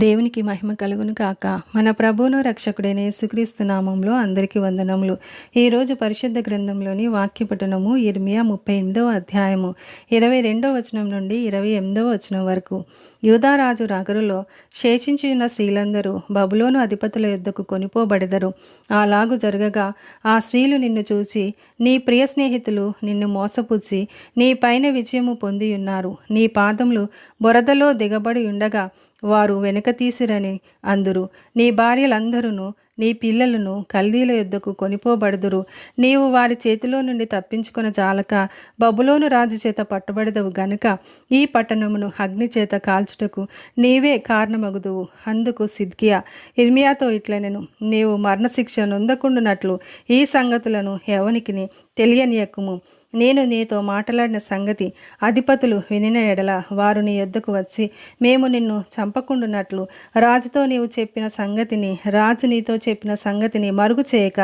దేవునికి మహిమ కలుగును కాక మన ప్రభువును రక్షకుడైన యేసుక్రీస్తు నామంలో అందరికీ వందనములు. ఈరోజు పరిశుద్ధ గ్రంథంలోని వాక్యపటనము ఇర్మియా ముప్పై ఎనిమిదవ అధ్యాయము ఇరవై రెండవ వచనం నుండి ఇరవై ఎనిమిదవ వచనం వరకు. యూదారాజు రాగరులో శేషించి ఉన్న స్త్రీలందరూ బబులోను అధిపతుల యుద్ధకు కొనిపోబడెదరు. అలాగు జరగగా ఆ స్త్రీలు నిన్ను చూసి నీ ప్రియ స్నేహితులు నిన్ను మోసపుచ్చి నీ పైన విజయము పొంది ఉన్నారు నీ పాదములు బురదలో దిగబడి ఉండగా వారు వెనుక తీసిరని అందురు. నీ భార్యలందరూ నీ పిల్లలను కల్దీల యుద్ధకు కొనిపోబడుదురు. నీవు వారి చేతిలో నుండి తప్పించుకున్న జాలక బబులోను రాజు చేత పట్టుబడదవు గనుక ఈ పట్టణమును అగ్ని చేత కాల్చుటకు నీవే కారణమగుదువు. అందుకు సిద్కియా ఇర్మియాతో ఇట్లనెను. నీవు మరణశిక్ష నొందకుండునట్లు ఈ సంగతులను ఎవనికి తెలియనియకుము. నేను నీతో మాట్లాడిన సంగతి అధిపతులు వినిన ఎడల వారు నీ యొద్దకు వచ్చి మేము నిన్ను చంపకుండునట్లు రాజుతో నీవు చెప్పిన సంగతిని రాజు నీతో చెప్పిన సంగతిని మరుగు చేయక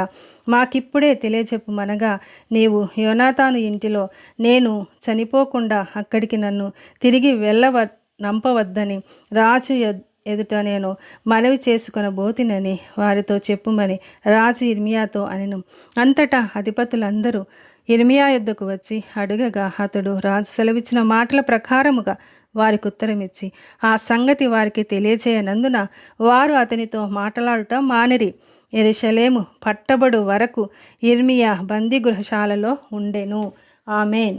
మాకిప్పుడే తెలియజెప్పుమనగా నీవు యోనాతాను ఇంటిలో నేను చనిపోకుండా అక్కడికి నన్ను తిరిగి వెళ్ళవ నంపవద్దని రాజు ఎదుట నేను మనవి చేసుకున్న బోతినని వారితో చెప్పుమని రాజు ఇర్మియాతో అనెను. అంతటా అధిపతులందరూ ఇర్మియా యుద్ధకు వచ్చి అడుగగా అతడు రాజు సెలవిచ్చిన మాటల ప్రకారముగా వారికి ఉత్తరమిచ్చి ఆ సంగతి వారికి తెలియజేయనందున వారు అతనితో మాట్లాడుట మానిరి. ఎరుషలేము పట్టబడు వరకు ఇర్మియా బందీ గృహశాలలో ఉండెను. ఆమెన్.